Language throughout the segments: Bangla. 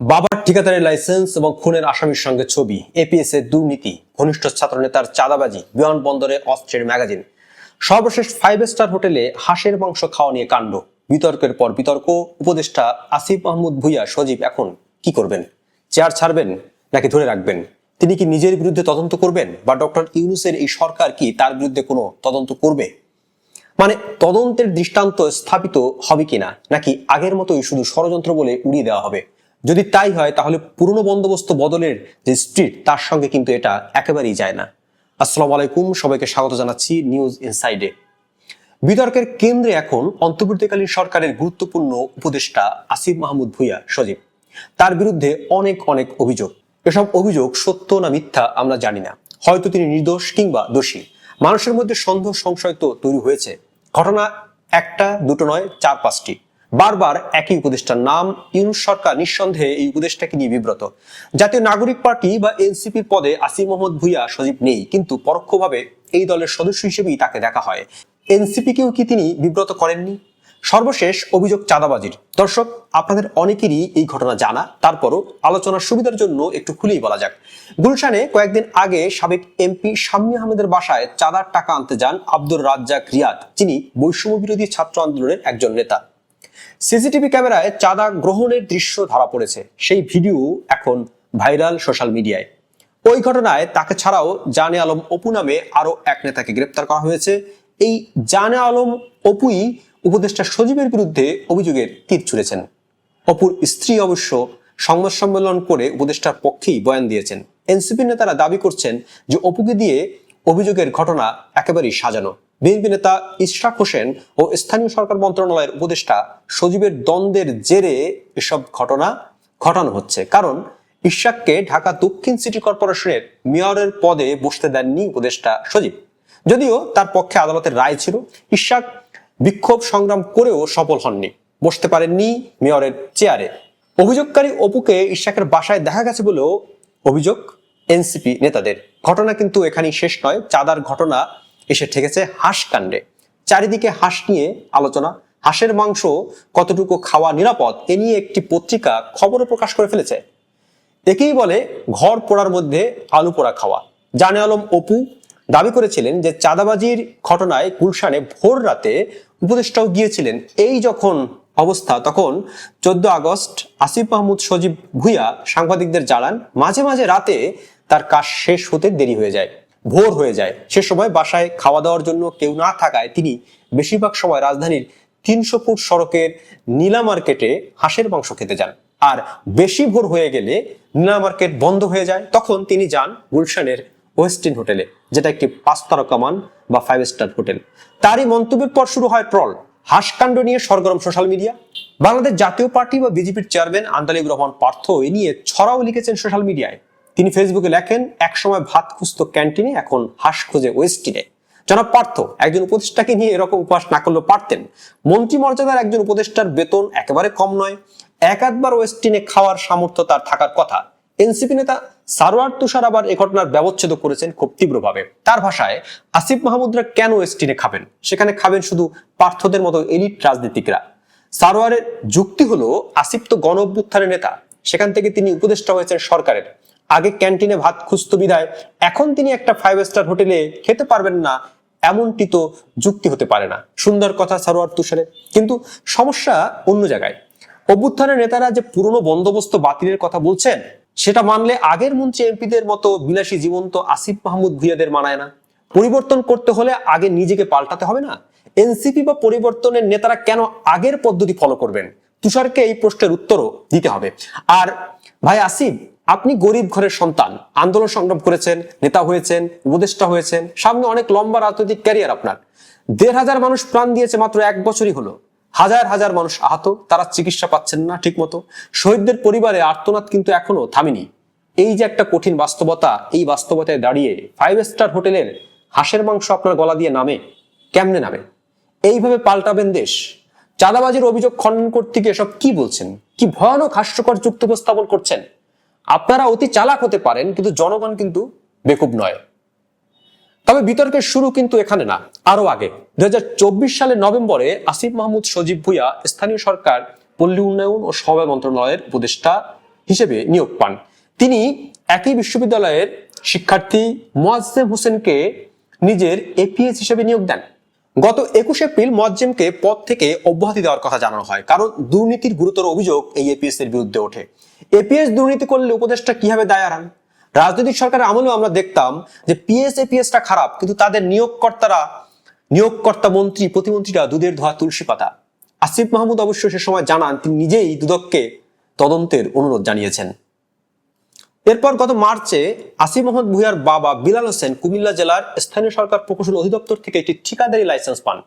বাবার ঠিকাদারের লাইসেন্স এবং খুনের আসামির সঙ্গে ছবি। এপিএস এর দুর্নীতি। ঘনিষ্ঠ ছাত্রনেতার চাঁদাবাজি। বিমানবন্দরে অস্ত্রের ম্যাগাজিন। সর্বশেষ ফাইভ স্টার হোটেলে হাঁসের মাংস খাওয়া নিয়ে কাণ্ড। বিতর্কের পর বিতর্ক। উপদেষ্টা আসিফ মাহমুদ ভুইয়া সজীব এখন কি করবেন? চেয়ার ছাড়বেন নাকি ধরে রাখবেন? তিনি কি নিজের বিরুদ্ধে তদন্ত করবেন? বা ডক্টর ইউনুসের এই সরকার কি তার বিরুদ্ধে কোনো তদন্ত করবে? মানে তদন্তের দৃষ্টান্ত স্থাপিত হবে কিনা? নাকি আগের মতোই শুধু ষড়যন্ত্র বলে উড়িয়ে দেওয়া হবে? যদি তাই হয়, তাহলে পুরনো বন্দোবস্ত বদলের যে স্ট্রিট তার সঙ্গে কিন্তু এটা একেবারেই যায় না। আসসালামু আলাইকুম, সবাইকে স্বাগত জানাচ্ছি নিউজ ইনসাইডে বিতর্কের কেন্দ্রে এখন অন্তর্বর্তীকালীন সরকারের গুরুত্বপূর্ণ উপদেষ্টা আসিফ মাহমুদ ভুইয়া সজীব। তার বিরুদ্ধে অনেক অনেক অভিযোগ। এসব অভিযোগ সত্য না মিথ্যা আমরা জানি না। হয়তো তিনি নির্দোষ কিংবা দোষী। মানুষের মধ্যে সন্দেহ, সংশয় তো তৈরি হয়েছে। ঘটনা একটা, দুটো নয়, চার, পাঁচটি। বারবার একই উপদেষ্টার নাম, ইউনুস সরকার নিঃসন্দেহে এই উপদেষ্টাকে নিয়ে বিব্রত। জাতীয় নাগরিক পার্টি বা এনসিপির পদে আসিফ মোহাম্মদ ভুইয়া সজীব নেই, কিন্তু পরোক্ষভাবে এই দলের সদস্য হিসেবেই তাকে দেখা হয়। এনসিপিকেও কি তিনি বিব্রত করেননি? সর্বশেষ অভিযোগ চাঁদাবাজির। দর্শক, আপনাদের অনেকেরই এই ঘটনা জানা, তারপরও আলোচনার সুবিধার জন্য একটু খুলেই বলা যাক। গুলশানে কয়েকদিন আগে সাবেক এমপি শাম্মী আহমেদের বাসায় চাঁদার টাকা আনতে যান আব্দুর রাজ্জাক রিয়াদ, যিনি বৈষম্য বিরোধী ছাত্র আন্দোলনের একজন নেতা। সিসিটিভি ক্যামেরায় চাঁদা গ্রহণের দৃশ্য ধরা পড়েছে। সেই ভিডিও এখন ভাইরাল সোশ্যাল মিডিয়ায়। ওই ঘটনায় তাকে ছাড়াও জানে আলম অপু নামে আরও এক নেতাকে গ্রেপ্তার করা হয়েছে। এই জানে আলম অপুই উপদেষ্টা সজীবের বিরুদ্ধে অভিযোগের তীর ছুঁড়েছেন। অপুর স্ত্রী অবশ্য সংবাদ সম্মেলন করে উপদেষ্টার পক্ষেই বয়ান দিয়েছেন। এনসিপি নেতারা দাবি করছেন যে অপুকে দিয়ে অভিযোগের ঘটনা একেবারেই সাজানো। বিএনপি নেতা ইশরাক হোসেন ও স্থানীয় সরকার মন্ত্রণালয়ের উপদেষ্টা সজীবের দ্বন্দ্বের জেরে এসব ঘটনা ঘটানো হচ্ছে। কারণ ইশাককে ঢাকা দক্ষিণ সিটি কর্পোরেশনের মেয়রের পদে বসতে দেননি উপদেষ্টা সজীব। যদিও তার পক্ষে আদালতের রায় ছিল ইশাক বিক্ষোভ সংগ্রাম করেও সফল হননি, বসতে পারেননি মেয়রের চেয়ারে। অভিযোগকারী অপুকে ইশাকের বাসায় দেখা গেছে বলেও অভিযোগ এনসিপি নেতাদের। ঘটনা কিন্তু এখানেই শেষ নয়, চাঁদার ঘটনা এসে ঠেকেছে হাঁস কাণ্ডে। চারিদিকে হাঁস নিয়ে আলোচনা। হাঁসের মাংস কতটুকু খাওয়া নিরাপদ, এ নিয়ে একটি পত্রিকা খবরও প্রকাশ করে ফেলেছে। একেই বলে ঘর পোড়ার মধ্যে আলু পোড়া খাওয়া। জানে আলম অপু দাবি করেছিলেন যে চাঁদাবাজির ঘটনায় গুলশানে ভোর রাতে উপদেষ্টাও গিয়েছিলেন। এই যখন অবস্থা, তখন চোদ্দ আগস্ট আসিফ মাহমুদ সজীব ভুইয়া সাংবাদিকদের জানান, মাঝে মাঝে রাতে তার কাজ শেষ হতে দেরি হয়ে যায়। ভোর হয়ে যায়। সে সময় বাসায় খাওয়া দাওয়ার জন্য কেউ না থাকায় তিনি বেশিরভাগ সময় রাজধানীর তিনশো ফুট সড়কের নীলা মার্কেটে হাঁসের মাংস খেতে যান। আর বেশি ভোর হয়ে গেলে নীলা মার্কেট বন্ধ হয়ে যায়। তখন তিনি যান গুলশানের ওয়েস্টিন হোটেলে, যেটা একটি পাঁচ তারকা মান বা ফাইভ স্টার হোটেল। তারই মন্তব্যের পর শুরু হয় ট্রল। হাসকাণ্ড নিয়ে সরগরম সোশ্যাল মিডিয়া। বাংলাদেশ জাতীয় পার্টি বা বিজেপির চেয়ারম্যান আন্দালিব রহমান পার্থ এ নিয়ে ছড়াও লিখেছেন সোশ্যাল মিডিয়ায়। তিনি ফেসবুকে লেখেন একসময় ভাত খুঁজতো ক্যান্টিনে, এখন হাঁস খুঁজে ওয়েস্টিনে। জনাব পার্থ, একজন উপদেষ্টাকে নিয়ে এরকম উপহাস না করলেও পারতেন। মন্ত্রী মর্যাদার একজন উপদেষ্টার বেতন একেবারে কম নয়। এক আধবার ওয়েস্টিনে খাওয়ার সামর্থ্য তার থাকার কথা। এনসিপি নেতা সারোয়ার তুষার আবার এ ঘটনার ব্যবচ্ছেদ করেছেন খুব তীব্রভাবে। তার ভাষায়, আসিফ মাহমুদরা কেন ওয়েস্টিনে খাবেন? সেখানে খাবেন শুধু পার্থদের মতো এলিট রাজনীতিকরা। সারোয়ারের যুক্তি হলো, আসিফ তো গণ নেতা। সেখান থেকে তিনি উপদেষ্টা হয়েছেন সরকারের। আগে ক্যান্টিনে ভাত খুঁজত বিদায়। এখন তিনি একটা ফাইভ স্টার হোটেলে খেতে পারবেন না, এমনটি তো যুক্তি হতে পারে না। সুন্দর কথা, সারোয়ার তুষারের কিন্তু সমস্যা অন্য জায়গায়। অভ্যুত্থানের নেতারা যে পুরনো বন্দোবস্ত বাতিলের কথা বলছেন, সেটা মানলে আগের মন্ত্রী এমপিদের মতো বিলাসী জীবন্ত আসিফ মাহমুদ ভুইয়াদের মানায় না। পরিবর্তন করতে হলে আগে নিজেকে পাল্টাতে হবে না। এনসিপি বা পরিবর্তনের নেতারা কেন আগের পদ্ধতি ফলো করবেন? তুষারকে এই প্রশ্নের উত্তরও দিতে হবে। আর ভাই আসিফ আপনি গরিব ঘরের সন্তান, আন্দোলন সংগ্রাম করেছেন, নেতা হয়েছেন, উপদেষ্টা হয়েছেন, সামনে অনেক লম্বা রাজনৈতিক ক্যারিয়ার আপনার। দেড় হাজার মানুষ প্রাণ দিয়েছে মাত্র এক বছরই হলো। হাজার হাজার মানুষ আহত, তারা চিকিৎসা পাচ্ছেন না ঠিক মতো শহীদদের পরিবারে আর্তনাদ কিন্তু এখনও থামেনি। এই যে একটা কঠিন বাস্তবতা, এই বাস্তবতায় দাঁড়িয়ে ফাইভ স্টার হোটেলের হাঁসের মাংস আপনার গলা দিয়ে নামে, কেমনে নামে? এইভাবে পাল্টাবেন দেশ। চাঁদাবাজির অভিযোগ খণ্ডন করতে গিয়ে সব কি বলছেন? কি ভয়ানক, হাস্যকর যুক্ত উপস্থাপন করছেন? আপনারা অতি চালাক হতে পারেন, কিন্তু জনগণ কিন্তু বেকুব নয়। তবে বিতর্কের শুরু কিন্তু এখানে না আরও আগে। দুই সালের নভেম্বরে আসিফ মাহমুদ সজীব ভুইয়া স্থানীয় সরকার, পল্লী উন্নয়ন ও সহায় মন্ত্রণালয়ের উপদেষ্টা হিসেবে নিয়োগ পান। তিনি একই বিশ্ববিদ্যালয়ের শিক্ষার্থী মোয়াজ্জেম হোসেনকে নিজের এপিএস হিসেবে নিয়োগ দেন। গত একুশে এপ্রিল মোয়াজ্জেমকে পদ থেকে অব্যাহতি দেওয়ার কথা জানানো হয়, কারণ দুর্নীতির গুরুতর অভিযোগ এই এপিএস এর বিরুদ্ধে ওঠে। এপিএস দুর্নীতি করলে উপদেষ্টা কীভাবে দায় এড়ান রাজনৈতিক সরকারের আমলেও আমরা দেখতাম যে পিএস এপিএসটা খারাপ, কিন্তু তাদের নিয়োগকর্তারা, নিয়োগকর্তা মন্ত্রী, প্রতিমন্ত্রীরা দুধের ধোয়া তুলসী পাতা। আসিফ মাহমুদ অবশ্য সে সময় জানান, তিনি নিজেই দুদককে তদন্তের অনুরোধ জানিয়েছেন। এরপর গত মার্চে আসিফ মোহাম্মদ ভুইয়ার বাবা বিলাল হোসেন কুমিল্লা জেলার স্থানীয় সরকার প্রকৌশল অধিদপ্তর থেকে একটি ঠিকাদারি লাইসেন্স পান।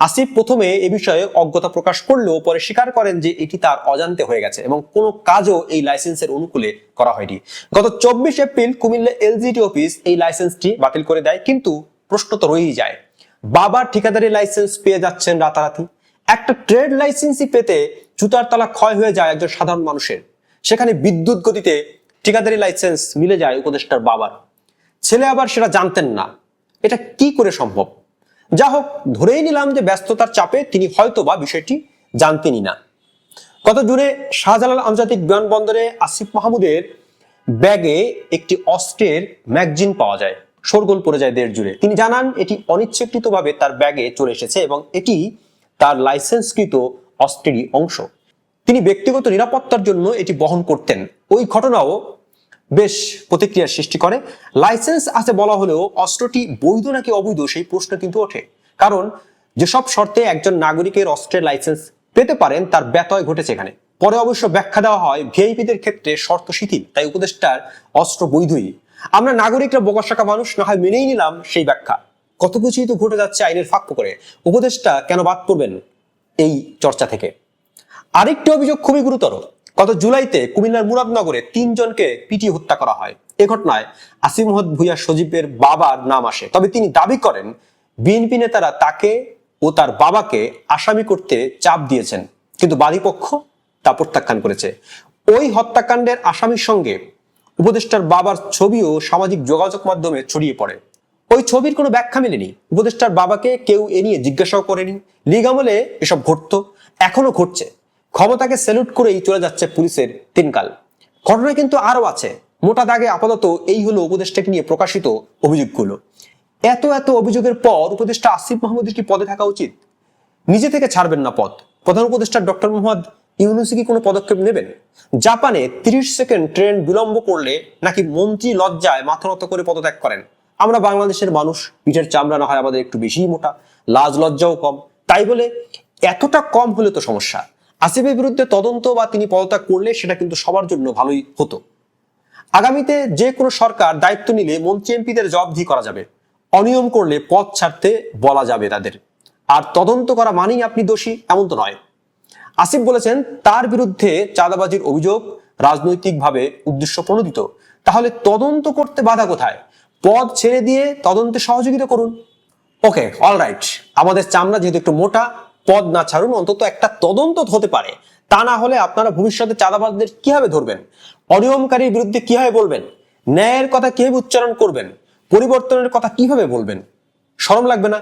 আসিফ প্রথমে এ বিষয়ে অজ্ঞতা প্রকাশ করলেও পরে স্বীকার করেন যে এটি তার অজান্তে হয়ে গেছে এবং কোনো কাজও এই লাইসেন্সের অনুকূলে করা হয়নি। গত চব্বিশ এপ্রিল কুমিল্লা এলজিটি অফিস এই লাইসেন্সটি বাতিল করে দেয়, কিন্তু প্রশ্ন তো রয়েই যায়, বাবার ঠিকাদারি লাইসেন্স পেয়ে যাচ্ছেন রাতারাতি। একটা ট্রেড লাইসেন্সই পেতে জুতার তলা ক্ষয় হয়ে যায় একজন সাধারণ মানুষের। সেখানে বিদ্যুৎ গতিতে ঠিকাদারি লাইসেন্স মিলে যায় উপদেষ্টার বাবার। ছেলে আবার সেটা জানতেন না। এটা কি করে সম্ভব? যা হোক ধরেই নিলাম যে ব্যস্ততার চাপে তিনি হয়তো বা বিষয়টি জানতেনই না। গত জুনে শাহজালাল আন্তর্জাতিক বিমানবন্দরে আসিফ মাহমুদের ব্যাগে একটি অস্ত্রের ম্যাগজিন পাওয়া যায়, শোরগোল পড়ে যায় দেড় জুড়ে। তিনি জানান, এটি অনিচ্ছাকৃতভাবে তার ব্যাগে চলে এসেছে এবং এটি তার লাইসেন্সকৃত অস্ত্রেরই অংশ। তিনি ব্যক্তিগত নিরাপত্তার জন্য এটি বহন করতেন। ওই ঘটনাও বেশ প্রতিক্রিয়ার সৃষ্টি করে। লাইসেন্স আছে বলা হলেও অস্ত্রটি বৈধ নাকি অবৈধ সেই প্রশ্ন কিন্তু ওঠে। কারণ যেসব শর্তে একজন নাগরিকের অস্ত্রের লাইসেন্স পেতে পারেন, তার ব্যতয় ঘটেছে এখানে। পরে অবশ্য ব্যাখ্যা দেওয়া হয়, ভিআইপিদের ক্ষেত্রে শর্ত শিথিল, তাই উপদেষ্টার অস্ত্র বৈধই। আমরা নাগরিকরা বোকাশাকা মানুষ, না হয় মেনেই নিলাম সেই ব্যাখ্যা। কত কিছুই তো ঘটে যাচ্ছে আইনের ফাঁক করে উপদেষ্টা কেন বাদ পড়বেন এই চর্চা থেকে? আরেকটি অভিযোগ খুবই গুরুতর। গত জুলাইতে কুমিল্লার মুরাদনগরে তিনজনকে পিটিয়ে হত্যা করা হয়। এ ঘটনায় আসিম মোহাম্মদ ভুইয়া সজীবের বাবার নাম আসে। তবে তিনি দাবি করেন, বিএনপি নেতারা তাকে ও তার বাবাকে আসামি করতে চাপ দিয়েছেন, কিন্তু বাদীপক্ষ তা প্রত্যাখ্যান করেছে। ওই হত্যাকাণ্ডের আসামির সঙ্গে উপদেষ্টার বাবার ছবিও সামাজিক যোগাযোগ মাধ্যমে ছড়িয়ে পড়ে। ওই ছবির কোনো ব্যাখ্যা মেলেনি। উপদেষ্টার বাবাকে কেউ এ নিয়ে জিজ্ঞাসাও করেনি। লিগ আমলে এসব ঘটতো এখনও ঘটছে। ক্ষমতাকে স্যালুট করেই চলে যাচ্ছে পুলিশের তিনকাল। ঘটনা কিন্তু আরও আছে। মোটা দাগে আপাতত এই হলো উপদেষ্টাকে নিয়ে প্রকাশিত অভিযোগগুলো। এত এত অভিযোগের পর উপদেষ্টা আসিফ মাহমুদের কি পদে থাকা উচিত? নিজে থেকে ছাড়বেন না পদ। প্রধান উপদেষ্টা ডক্টর মোহাম্মদ ইউনুসি কি কোনো পদক্ষেপ নেবেন? জাপানে তিরিশ সেকেন্ড ট্রেন বিলম্ব করলে নাকি মন্ত্রী লজ্জায় মাথা নত করে পদত্যাগ করেন? আমরা বাংলাদেশের মানুষ, পিঠের চামড়া না হয় আমাদের একটু বেশিই মোটা, লাজ লজ্জাও কম। তাই বলে এতটা কম হলে তো সমস্যা। আসিফের বিরুদ্ধে তদন্ত বা তিনি পদত্যাগ করলে সেটা কিন্তু সবার জন্য ভালোই হতো। আগামীতে যে কোনো সরকার দায়িত্ব নিলে মন্ত্রী এমপিদের জবাবদিহি করা যাবে। অনিয়ম করলে পদ ছাড়তে বলা যাবে তাদের। আর তদন্ত করা মানেই আপনি দোষী, এমন তো নয়। আসিফ বলেছেন, তার বিরুদ্ধে চাঁদাবাজির অভিযোগ রাজনৈতিকভাবে উদ্দেশ্য প্রণোদিত তাহলে তদন্ত করতে বাধা কোথায়? পদ ছেড়ে দিয়ে তদন্তে সহযোগিতা করুন। ওকে অলরাইট আমাদের চামড়া যেহেতু একটু মোটা পদ না ছাড়ুন, অন্তত একটা তদন্ত হতে পারে। তা না হলে আপনারা ভবিষ্যতে চাঁদাবাজদের কীভাবে ধরবেন? অনিয়মকারীর বিরুদ্ধে কীভাবে বলবেন? ন্যায়ের কথা কীভাবে উচ্চারণ করবেন? পরিবর্তনের কথা কীভাবে বলবেন? শরম লাগবে না?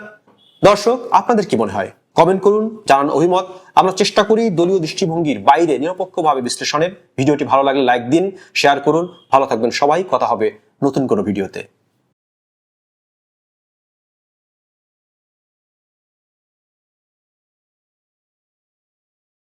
দর্শক, আপনাদের কি মনে হয়? কমেন্ট করুন, জানান অভিমত। আমরা চেষ্টা করি দলীয় দৃষ্টিভঙ্গির বাইরে নিরপেক্ষভাবে বিশ্লেষণের। ভিডিওটি ভালো লাগলে লাইক দিন, শেয়ার করুন। ভালো থাকবেন সবাই। কথা হবে নতুন কোনো ভিডিওতে।